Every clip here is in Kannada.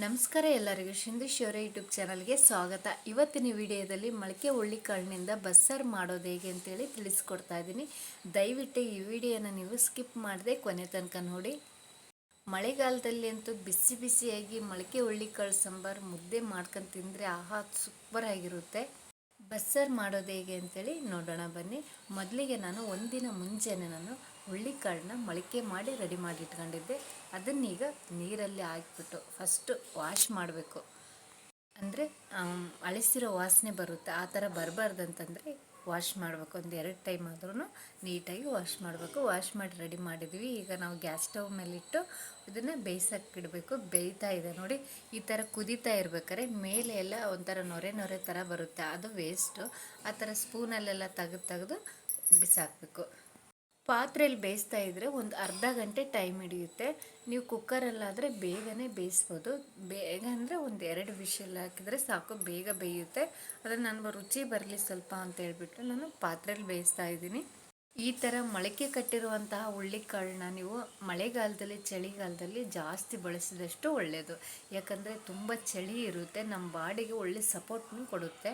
ನಮಸ್ಕಾರ ಎಲ್ಲರಿಗೂ. ಶಿವರ ಯೂಟ್ಯೂಬ್ ಚಾನಲ್ಗೆ ಸ್ವಾಗತ. ಇವತ್ತಿನ ವಿಡಿಯೋದಲ್ಲಿ ಮೊಳಕೆ ಕಾಳಿನಿಂದ ಬಸ್ಸಾರು ಮಾಡೋದು ಹೇಗೆ ಅಂತೇಳಿ ತಿಳಿಸ್ಕೊಡ್ತಾ ಇದ್ದೀನಿ. ದಯವಿಟ್ಟು ಈ ವಿಡಿಯೋನ ನೀವು ಸ್ಕಿಪ್ ಮಾಡದೆ ಕೊನೆ ತನಕ ನೋಡಿ. ಮಳೆಗಾಲದಲ್ಲಿ ಅಂತೂ ಬಿಸಿ ಬಿಸಿಯಾಗಿ ಮೊಳಕೆ ಕಾಳು ಸಾಂಬಾರು ಮುದ್ದೆ ಮಾಡ್ಕೊಂಡು ತಿಂದರೆ ಆಹಾ ಸೂಪರ್ ಆಗಿರುತ್ತೆ ಬಸ್ಸಾರು ಮಾಡೋದು ಹೇಗೆ ಅಂತೇಳಿ ನೋಡೋಣ ಬನ್ನಿ. ಮೊದಲಿಗೆ ನಾನು ಒಂದಿನ ಮುಂಚೆನೆ ನಾನು ಹುಳ್ಳಿಕಾಳನ್ನ ಮೊಳಕೆ ಮಾಡಿ ರೆಡಿ ಮಾಡಿ ಇಟ್ಕೊಂಡಿದ್ದೆ. ಅದನ್ನೀಗ ನೀರಲ್ಲಿ ಹಾಕ್ಬಿಟ್ಟು ಫಸ್ಟು ವಾಶ್ ಮಾಡಬೇಕು. ಅಂದರೆ ಅಳಿಸಿರೋ ವಾಸನೆ ಬರುತ್ತೆ. ಆ ಥರ ಬರಬಾರ್ದಂತಂದರೆ, ವಾಶ್ ಮಾಡಬೇಕು. ಒಂದು ಎರಡು ಟೈಮ್ ಆದ್ರೂ ನೀಟಾಗಿ ವಾಶ್ ಮಾಡಬೇಕು. ವಾಶ್ ಮಾಡಿ ರೆಡಿ ಮಾಡಿದ್ವಿ. ಈಗ ನಾವು ಗ್ಯಾಸ್ ಸ್ಟವ್ ಮೇಲಿಟ್ಟು ಇದನ್ನು ಬೇಯಿಸೋಕೆ ಇಡಬೇಕು ಬೇಯ್ತಾ ಇದೆ ನೋಡಿ. ಈ ಥರ ಕುದೀತಾ ಇರ್ಬೇಕಾದ್ರೆ ಮೇಲೆ ಎಲ್ಲ ಒಂಥರ ನೊರೆ ನೊರೆ ಥರ ಬರುತ್ತೆ. ಅದು ವೇಸ್ಟು ಆ ಥರ ಸ್ಪೂನಲ್ಲೆಲ್ಲ ತೆಗೆದು ತೆಗೆದು ಬಿಸಾಕಬೇಕು. ಪಾತ್ರೆಯಲ್ಲಿ ಬೇಯಿಸ್ತಾ ಇದ್ದರೆ ಒಂದು ಅರ್ಧ ಗಂಟೆ ಟೈಮ್ ಹಿಡಿಯುತ್ತೆ. ನೀವು ಕುಕ್ಕರಲ್ಲಾದರೆ ಬೇಗನೆ ಬೇಯಿಸ್ಬೋದು. ಬೇಗ ಅಂದರೆ ಒಂದು ಎರಡು ವಿಷಲ್ ಹಾಕಿದರೆ ಸಾಕು, ಬೇಗ ಬೇಯುತ್ತೆ. ಆದರೆ ನಾನು ರುಚಿ ಬರಲಿ ಸ್ವಲ್ಪ ಅಂತ ಹೇಳಿಬಿಟ್ಟು ನಾನು ಪಾತ್ರೆಯಲ್ಲಿ ಬೇಯಿಸ್ತಾ ಇದ್ದೀನಿ. ಈ ಥರ ಮೊಳಕೆ ಕಟ್ಟಿರುವಂತಹ ಹುಳ್ಳಿಕಾಳನ್ನ ನೀವು ಮಳೆಗಾಲದಲ್ಲಿ, ಚಳಿಗಾಲದಲ್ಲಿ ಜಾಸ್ತಿ ಬಳಸಿದಷ್ಟು ಒಳ್ಳೆಯದು ಯಾಕಂದರೆ ತುಂಬ ಚಳಿ ಇರುತ್ತೆ, ನಮ್ಮ ಬಾಡಿಗೆ ಒಳ್ಳೆ ಸಪೋರ್ಟ್ನು ಕೊಡುತ್ತೆ.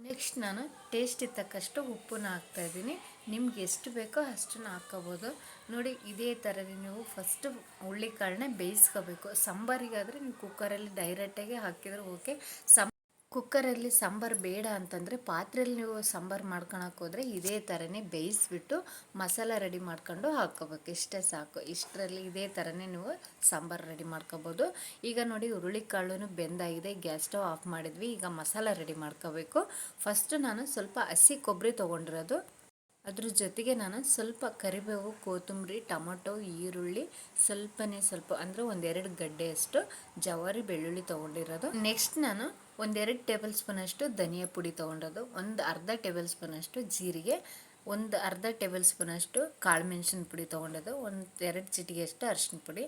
ನೆಕ್ಸ್ಟ್ ನಾನು ಟೇಸ್ಟ್ ತಕ್ಕಷ್ಟು ಉಪ್ಪನ್ನ ಹಾಕ್ತಾಯಿದ್ದೀನಿ ನಿಮ್ಗೆ ಎಷ್ಟು ಬೇಕೋ ಅಷ್ಟನ್ನು ಹಾಕ್ಕೋಬೋದು. ನೋಡಿ, ಇದೇ ಥರ ನೀವು ಫಸ್ಟು ಹುಳ್ಳಿಕಾಳನ್ನ ಬೇಯಿಸ್ಕೋಬೇಕು. ಸಾಂಬಾರಿಗಾದರೆ ನೀವು ಕುಕ್ಕರಲ್ಲಿ ಡೈರೆಕ್ಟಾಗಿ ಹಾಕಿದರೆ ಓಕೆ ಸಂ ಕುಕ್ಕರಲ್ಲಿ ಸಾಂಬಾರು ಬೇಡ ಅಂತಂದರೆ ಪಾತ್ರೆಯಲ್ಲಿ ನೀವು ಸಾಂಬಾರು ಮಾಡ್ಕೊಳಕ್ಕೆ ಹೋದರೆ ಇದೇ ಥರನೇ ಬೇಯಿಸ್ಬಿಟ್ಟು ಮಸಾಲ ರೆಡಿ ಮಾಡ್ಕೊಂಡು ಹಾಕ್ಕೋಬೇಕು ಇಷ್ಟೇ ಸಾಕು. ಇಷ್ಟರಲ್ಲಿ ಇದೇ ಥರನೇ ನೀವು ಸಾಂಬಾರು ರೆಡಿ ಮಾಡ್ಕೋಬೋದು. ಈಗ ನೋಡಿ ಹುರುಳಿಕಾಳು ಬೆಂದಾಗಿದೆ. ಗ್ಯಾಸ್ ಸ್ಟವ್ ಆಫ್ ಮಾಡಿದ್ವಿ. ಈಗ ಮಸಾಲ ರೆಡಿ ಮಾಡ್ಕೋಬೇಕು. ಫಸ್ಟು ನಾನು ಸ್ವಲ್ಪ ಹಸಿ ಕೊಬ್ಬರಿ ತೊಗೊಂಡಿರೋದು. ಅದ್ರ ಜೊತೆಗೆ ನಾನು ಸ್ವಲ್ಪ ಕರಿಬೇವು, ಕೊತ್ತಂಬರಿ, ಟೊಮೊಟೊ, ಈರುಳ್ಳಿ, ಸ್ವಲ್ಪನೇ ಸ್ವಲ್ಪ ಅಂದರೆ ಒಂದೆರಡು ಗಡ್ಡೆಯಷ್ಟು ಜವಾರಿ ಬೆಳ್ಳುಳ್ಳಿ ತೊಗೊಂಡಿರೋದು. ನೆಕ್ಸ್ಟ್ ನಾನು ಒಂದೆರಡು ಟೇಬಲ್ ಸ್ಪೂನಷ್ಟು ಧನಿಯಾ ಪುಡಿ ತೊಗೊಂಡೋದು ಒಂದು ಅರ್ಧ ಟೇಬಲ್ ಸ್ಪೂನಷ್ಟು ಜೀರಿಗೆ, ಒಂದು ಅರ್ಧ ಟೇಬಲ್ ಸ್ಪೂನಷ್ಟು ಕಾಳು ಮೆಣಸಿನ ಪುಡಿ ತೊಗೊಂಡೋದು ಒಂದು ಎರಡು ಚಿಟಿಗೆಯಷ್ಟು ಅರಿಶಿನ ಪುಡಿ.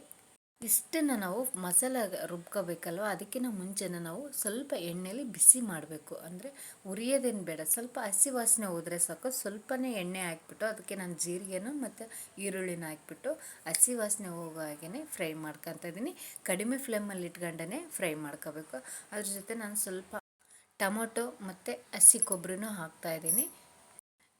ಇಷ್ಟನ್ನು ನಾವು ಮಸಾಲ ರುಬ್ಕೋಬೇಕಲ್ವ? ಅದಕ್ಕಿಂತ ಮುಂಚೆನೇ ನಾವು ಸ್ವಲ್ಪ ಎಣ್ಣೆಲಿ ಬಿಸಿ ಮಾಡಬೇಕು. ಅಂದರೆ ಉರಿಯೋದೇನು ಬೇಡ. ಸ್ವಲ್ಪ ಹಸಿ ವಾಸನೆ ಹೋದರೆ ಸಾಕು. ಸ್ವಲ್ಪನೇ ಎಣ್ಣೆ ಹಾಕ್ಬಿಟ್ಟು ಅದಕ್ಕೆ ನಾನು ಜೀರಿಗೆನೂ ಮತ್ತು ಈರುಳ್ಳಿನ ಹಾಕ್ಬಿಟ್ಟು ಹಸಿ ವಾಸನೆ ಹೋಗೋ ಹಾಗೆ ಫ್ರೈ ಮಾಡ್ಕೊತ ಇದ್ದೀನಿ. ಕಡಿಮೆ ಫ್ಲೇಮಲ್ಲಿ ಇಟ್ಕೊಂಡೇ ಫ್ರೈ ಮಾಡ್ಕೋಬೇಕು. ಅದ್ರ ಜೊತೆ ನಾನು ಸ್ವಲ್ಪ ಟೊಮೊಟೊ ಮತ್ತು ಹಸಿ ಕೊಬ್ಬರಿನೂ ಹಾಕ್ತಾಯಿದ್ದೀನಿ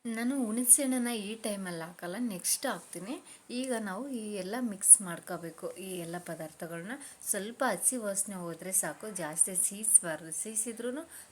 ನಾನು ಹುಣಸೆಹಣ್ಣನ್ನು ಈ ಟೈಮಲ್ಲಿ ಹಾಕಲ್ಲ, ನೆಕ್ಸ್ಟ್ ಹಾಕ್ತೀನಿ. ಈಗ ನಾವು ಈ ಎಲ್ಲ ಮಿಕ್ಸ್ ಮಾಡ್ಕೋಬೇಕು, ಈ ಎಲ್ಲ ಪದಾರ್ಥಗಳನ್ನ ಸ್ವಲ್ಪ ಹಸಿ ವಾಸನೆ ಹೋದರೆ ಸಾಕು, ಜಾಸ್ತಿ ಸೀಸಬಾರ್ದು ಸೀಸಿದ್ರೂ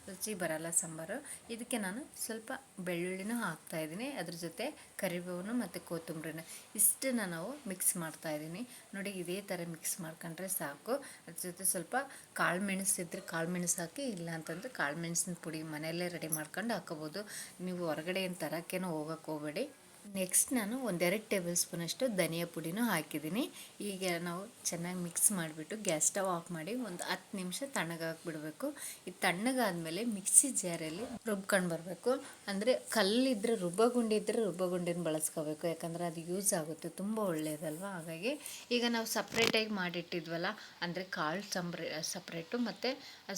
ರುಚಿ ಬರಲ್ಲ ಸಾಂಬಾರು. ಇದಕ್ಕೆ ನಾನು ಸ್ವಲ್ಪ ಬೆಳ್ಳುಳ್ಳಿನೂ ಹಾಕ್ತಾಯಿದ್ದೀನಿ ಅದ್ರ ಜೊತೆ ಕರಿಬೇವನ್ನು ಮತ್ತು ಕೊತ್ತಂಬರಿನ. ಇಷ್ಟನ್ನು ನಾವು ಮಿಕ್ಸ್ ಮಾಡ್ತಾಯಿದ್ದೀನಿ ನೋಡಿ, ಇದೇ ಥರ ಮಿಕ್ಸ್ ಮಾಡ್ಕೊಂಡ್ರೆ ಸಾಕು. ಅದ್ರ ಜೊತೆ ಸ್ವಲ್ಪ ಕಾಳು ಮೆಣಸು ಇದ್ದರೆ ಕಾಳು ಮೆಣಸು ಹಾಕಿ, ಇಲ್ಲ ಅಂತಂದರೆ ಕಾಳು ಮೆಣಸಿನ ಪುಡಿ ಮನೆಯಲ್ಲೇ ರೆಡಿ ಮಾಡ್ಕೊಂಡು ಹಾಕೋಬೋದು. ನೀವು ಹೊರಗಡೆ ಏನು ತರೋಕ್ಕೇನೋ ಹೋಗಕ್ಕೆ ಹೋಗಬೇಡಿ. ನೆಕ್ಸ್ಟ್ ನಾನು ಒಂದೆರಡು ಟೇಬಲ್ ಸ್ಪೂನಷ್ಟು ಧನಿಯಾ ಪುಡಿನೂ ಹಾಕಿದ್ದೀನಿ. ಈಗ ನಾವು ಚೆನ್ನಾಗಿ ಮಿಕ್ಸ್ ಮಾಡಿಬಿಟ್ಟು ಗ್ಯಾಸ್ ಸ್ಟವ್ ಆಫ್ ಮಾಡಿ ಒಂದು ಹತ್ತು ನಿಮಿಷ ತಣ್ಣಗಾಕ್ಬಿಡಬೇಕು ಈ ತಣ್ಣಗಾದಮೇಲೆ ಮಿಕ್ಸಿ ಜಾರಲ್ಲಿ ರುಬ್ಕೊಂಡು ಬರಬೇಕು. ಅಂದರೆ ಕಲ್ಲಿದ್ದರೆ ರುಬ್ಬಗುಂಡಿ ಇದ್ದರೆ ರುಬ್ಬಗುಂಡಿನ ಬಳಸ್ಕೋಬೇಕು. ಯಾಕಂದರೆ ಅದು ಯೂಸ್ ಆಗುತ್ತೆ. ತುಂಬ ಒಳ್ಳೆಯದಲ್ವ ಹಾಗಾಗಿ ಈಗ ನಾವು ಸಪ್ರೇಟಾಗಿ ಮಾಡಿಟ್ಟಿದ್ವಲ್ಲ, ಅಂದರೆ ಕಾಳು ಸಂಬ್ರೆ ಸಪ್ರೇಟು ಮತ್ತು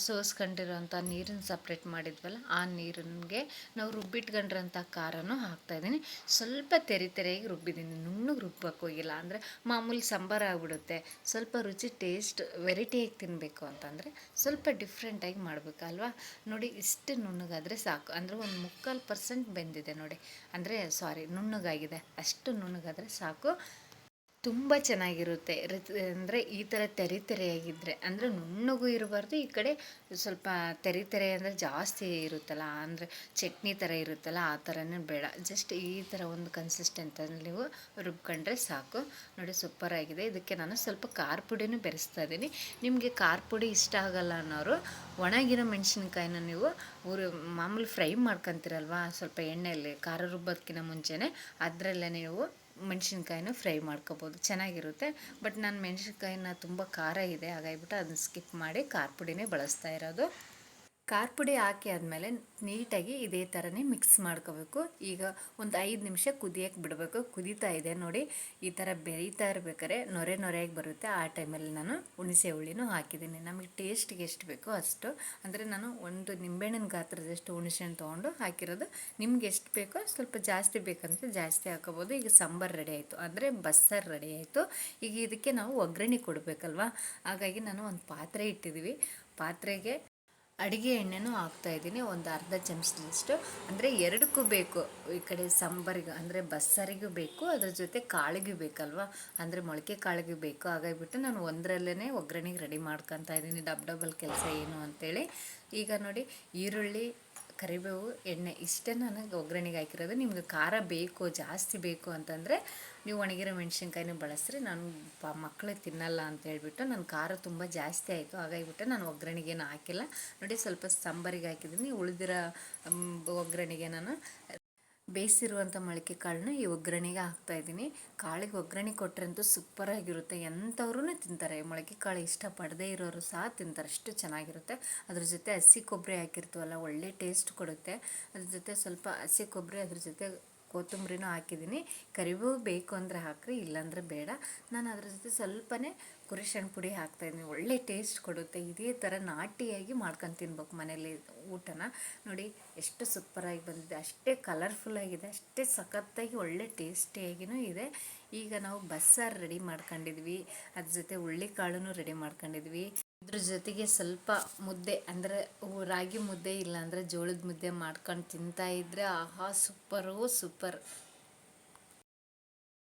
ಸೋಸ್ಕೊಂಡಿರೋಂಥ ನೀರನ್ನು ಸಪ್ರೇಟ್ ಮಾಡಿದ್ವಲ್ಲ, ಆ ನೀರಿಗೆ ನಾವು ರುಬ್ಬಿಟ್ಕೊಂಡಿರೋಂಥ ಖಾರನೂ ಹಾಕ್ತಾಯಿದ್ದೀನಿ ಸ್ವಲ್ಪ ಸ್ವಲ್ಪ ತೆರೆ ತೆರೆಯಾಗಿ ರುಬ್ಬಿದ್ದೀನಿ ನುಣ್ಣಗೆ ರುಬ್ಬಕ್ಕೆ ಹೋಗಿಲ್ಲ ಅಂದರೆ ಮಾಮೂಲಿ ಸಾಂಬಾರು ಆಗಿಬಿಡುತ್ತೆ. ಸ್ವಲ್ಪ ರುಚಿ ಟೇಸ್ಟ್ ವೆರೈಟಿಯಾಗಿ ತಿನ್ನಬೇಕು ಅಂತಂದರೆ ಸ್ವಲ್ಪ ಡಿಫ್ರೆಂಟಾಗಿ ಮಾಡಬೇಕಲ್ವಾ? ನೋಡಿ, ಇಷ್ಟು ನುಣ್ಣಗಾದರೆ ಸಾಕು. ಅಂದರೆ ಒಂದು ಮುಕ್ಕಾಲು ಪರ್ಸೆಂಟ್ ಬೆಂದಿದೆ ನೋಡಿ. ಅಂದರೆ ಸಾರಿ ನುಣ್ಣಗಾಗಿದೆ. ಅಷ್ಟು ನುಣ್ಣಗಾದರೆ ಸಾಕು. ತುಂಬ ಚೆನ್ನಾಗಿರುತ್ತೆ. ಅಂದರೆ ಈ ಥರ ತೆರೆ ತೆರೆಯಾಗಿದ್ದರೆ ಅಂದರೆ ನುಣ್ಣಗೂ ಇರಬಾರ್ದು, ಈ ಕಡೆ ಸ್ವಲ್ಪ ತೆರೆ ತೆರೆ ಅಂದರೆ ಜಾಸ್ತಿ ಇರುತ್ತಲ್ಲ, ಅಂದರೆ ಚಟ್ನಿ ಥರ ಇರುತ್ತಲ್ಲ, ಆ ಥರನೇ ಬೇಡ. ಜಸ್ಟ್ ಈ ಥರ ಒಂದು ಕನ್ಸಿಸ್ಟೆಂಟಲ್ಲಿ ನೀವು ರುಬ್ಕೊಂಡ್ರೆ ಸಾಕು. ನೋಡಿ ಸೂಪರಾಗಿದೆ ಇದಕ್ಕೆ ನಾನು ಸ್ವಲ್ಪ ಖಾರ ಪುಡಿನೂ ಬೆರೆಸ್ತಾ ಇದ್ದೀನಿ. ನಿಮಗೆ ಖಾರ ಪುಡಿ ಇಷ್ಟ ಆಗಲ್ಲ ಅನ್ನೋರು ಒಣಗಿರೋ ಮೆಣಸಿನ್ಕಾಯಿನ ನೀವು ಊರು ಮಾಮೂಲಿ ಫ್ರೈ ಮಾಡ್ಕೊತೀರಲ್ವ, ಸ್ವಲ್ಪ ಎಣ್ಣೆಯಲ್ಲಿ ಖಾರ ರುಬ್ಬೋದಕ್ಕಿಂತ ಮುಂಚೆನೇ, ಅದರಲ್ಲೇ ನೀವು ಮೆಣಸಿನ್ಕಾಯಿನ ಫ್ರೈ ಮಾಡ್ಕೋಬೋದು, ಚೆನ್ನಾಗಿರುತ್ತೆ. ಬಟ್ ನಾನು ಮೆಣಸಿನ್ಕಾಯಿನ ತುಂಬ ಖಾರ ಇದೆ, ಹಾಗಾಗಿಬಿಟ್ಟು ಅದನ್ನ ಸ್ಕಿಪ್ ಮಾಡಿ ಖಾರ ಪುಡಿನೇ ಬಳಸ್ತಾ ಇರೋದು. ಖಾರ ಪುಡಿ ಹಾಕಿ ಆದಮೇಲೆ ನೀಟಾಗಿ ಇದೇ ಥರನೇ ಮಿಕ್ಸ್ ಮಾಡ್ಕೋಬೇಕು. ಈಗ ಒಂದು ಐದು ನಿಮಿಷ ಕುದಿಯಕ್ಕೆ ಬಿಡಬೇಕು. ಕುದೀತಾ ಇದೆ ನೋಡಿ. ಈ ಥರ ಬೆರೀತಾ ಇರ್ಬೇಕಾದ್ರೆ ನೊರೆ ನೊರೆಯಾಗಿ ಬರುತ್ತೆ. ಆ ಟೈಮಲ್ಲಿ ನಾನು ಹುಣಸೆ ಹುಳಿನೂ ಹಾಕಿದ್ದೀನಿ. ನಮಗೆ ಟೇಸ್ಟ್ಗೆ ಎಷ್ಟು ಬೇಕೋ ಅಷ್ಟು. ಅಂದರೆ ನಾನು ಒಂದು ನಿಂಬೆಹಣ್ಣಿನ ಗಾತ್ರದಷ್ಟು ಹುಣಸೆ ಹಣ್ಣು ತೊಗೊಂಡು ಹಾಕಿರೋದು. ನಿಮ್ಗೆ ಎಷ್ಟು ಬೇಕೋ ಸ್ವಲ್ಪ ಜಾಸ್ತಿ ಬೇಕಂದರೆ ಜಾಸ್ತಿ ಹಾಕೋಬೋದು. ಈಗ ಸಾಂಬಾರು ರೆಡಿ ಆಯಿತು. ಅಂದರೆ ಬಸ್ಸಾರು ರೆಡಿ ಆಯಿತು. ಈಗ ಇದಕ್ಕೆ ನಾವು ಒಗ್ಗರಣೆ ಕೊಡಬೇಕಲ್ವಾ? ಹಾಗಾಗಿ ನಾನು ಒಂದು ಪಾತ್ರೆ ಇಟ್ಟಿದ್ದೀವಿ. ಪಾತ್ರೆಗೆ ಅಡುಗೆ ಎಣ್ಣೆನೂ ಹಾಕ್ತಾ ಇದ್ದೀನಿ, ಒಂದು ಅರ್ಧ ಚಮಚದಷ್ಟು. ಅಂದರೆ ಎರಡಕ್ಕೂ ಬೇಕು. ಈ ಕಡೆ ಸಾಂಬಾರಿಗೆ, ಅಂದರೆ ಬಸ್ಸಾರಿಗೂ ಬೇಕು, ಅದ್ರ ಜೊತೆ ಕಾಳಿಗೂ ಬೇಕಲ್ವಾ? ಅಂದರೆ ಮೊಳಕೆ ಕಾಳಿಗೂ ಬೇಕು. ಹಾಗಾಗಿಬಿಟ್ಟು ನಾನು ಒಂದರಲ್ಲೇ ಒಗ್ಗರಣೆಗೆ ರೆಡಿ ಮಾಡ್ಕೊತಾ ಇದ್ದೀನಿ. ಡಬ್ ಡಬಲ್ ಕೆಲಸ ಏನು ಅಂತೇಳಿ. ಈಗ ನೋಡಿ, ಈರುಳ್ಳಿ, ಕರಿಬೇವು, ಎಣ್ಣೆ ಇಷ್ಟೇ ನನಗೆ ಒಗ್ಗರಣೆಗೆ ಹಾಕಿರೋದು. ನಿಮಗೆ ಖಾರ ಬೇಕು, ಜಾಸ್ತಿ ಬೇಕು ಅಂತಂದರೆ ನೀವು ಒಣಗಿರೋ ಮೆಣಸಿನ್ಕಾಯಿನೂ ಬಳಸ್ರಿ. ನಾನು ಪ ಮಕ್ಕಳು ತಿನ್ನಲ್ಲ ಅಂತ ಹೇಳಿಬಿಟ್ಟು ನನ್ನ ಖಾರ ತುಂಬ ಜಾಸ್ತಿ ಆಯಿತು. ಹಾಗಾಗಿಬಿಟ್ಟು ನಾನು ಒಗ್ಗರಣೆಗೇನು ಹಾಕಿಲ್ಲ. ನೋಡಿ ಸ್ವಲ್ಪ ಸಾಂಬಾರಿಗೆ ಹಾಕಿದ್ದೀನಿ. ಉಳಿದಿರೋ ಒಗ್ಗರಣೆಗೆ ನಾನು ಬೇಯಿಸಿರುವಂಥ ಮೊಳಕೆ ಕಾಳನ್ನ ಈ ಒಗ್ಗರಣೆಗೆ ಹಾಕ್ತಾ ಇದ್ದೀನಿ. ಕಾಳಿಗೆ ಒಗ್ಗರಣೆ ಕೊಟ್ಟರೆ ಅಂತೂ ಸೂಪರಾಗಿರುತ್ತೆ ಎಂಥವ್ರೂ ತಿಂತಾರೆ. ಮೊಳಕೆ ಕಾಳು ಇಷ್ಟಪಡದೇ ಇರೋರು ಸಹ ತಿಂತಾರೆ. ಅಷ್ಟು ಚೆನ್ನಾಗಿರುತ್ತೆ. ಅದ್ರ ಜೊತೆ ಹಸಿ ಕೊಬ್ಬರಿ ಹಾಕಿರ್ತೀವಲ್ಲ, ಒಳ್ಳೆ ಟೇಸ್ಟ್ ಕೊಡುತ್ತೆ. ಅದ್ರ ಜೊತೆ ಸ್ವಲ್ಪ ಹಸಿ ಕೊಬ್ಬರಿ, ಅದ್ರ ಜೊತೆ ಕೊತ್ತಂಬರಿನೂ ಹಾಕಿದ್ದೀನಿ. ಕರಿಬೇವು ಬೇಕು ಅಂದರೆ ಹಾಕ್ರಿ, ಇಲ್ಲಾಂದರೆ ಬೇಡ. ನಾನು ಅದ್ರ ಜೊತೆ ಸ್ವಲ್ಪನೇ ಕುರಿಶನ್ ಪುಡಿ ಹಾಕ್ತಾಯಿದ್ದೀನಿ ಒಳ್ಳೆ ಟೇಸ್ಟ್ ಕೊಡುತ್ತೆ. ಇದೇ ಥರ ನಾಟಿಯಾಗಿ ಮಾಡ್ಕೊಂಡು ತಿನ್ಬೇಕು ಮನೇಲಿ ಊಟನ. ನೋಡಿ, ಎಷ್ಟು ಸೂಪರಾಗಿ ಬಂದಿದೆ. ಅಷ್ಟೇ ಕಲರ್ಫುಲ್ಲಾಗಿದೆ ಅಷ್ಟೇ ಸಖತ್ತಾಗಿ ಒಳ್ಳೆ ಟೇಸ್ಟಿಯಾಗಿಯೂ ಇದೆ. ಈಗ ನಾವು ಬಸ್ಸಾರು ರೆಡಿ ಮಾಡ್ಕೊಂಡಿದ್ವಿ. ಅದ್ರ ಜೊತೆ ಹುಳ್ಳಿಕಾಳನ್ನು ರೆಡಿ ಮಾಡ್ಕೊಂಡಿದ್ವಿ. ಇದ್ರ ಜೊತೆಗೆ ಸ್ವಲ್ಪ ಮುದ್ದೆ, ಅಂದರೆ ರಾಗಿ ಮುದ್ದೆ ಇಲ್ಲಾಂದರೆ ಜೋಳದ ಮುದ್ದೆ ಮಾಡ್ಕೊಂಡು ತಿಂತಾ ಇದ್ರೆ ಆಹಾ, ಸೂಪರು, ಸೂಪರ್.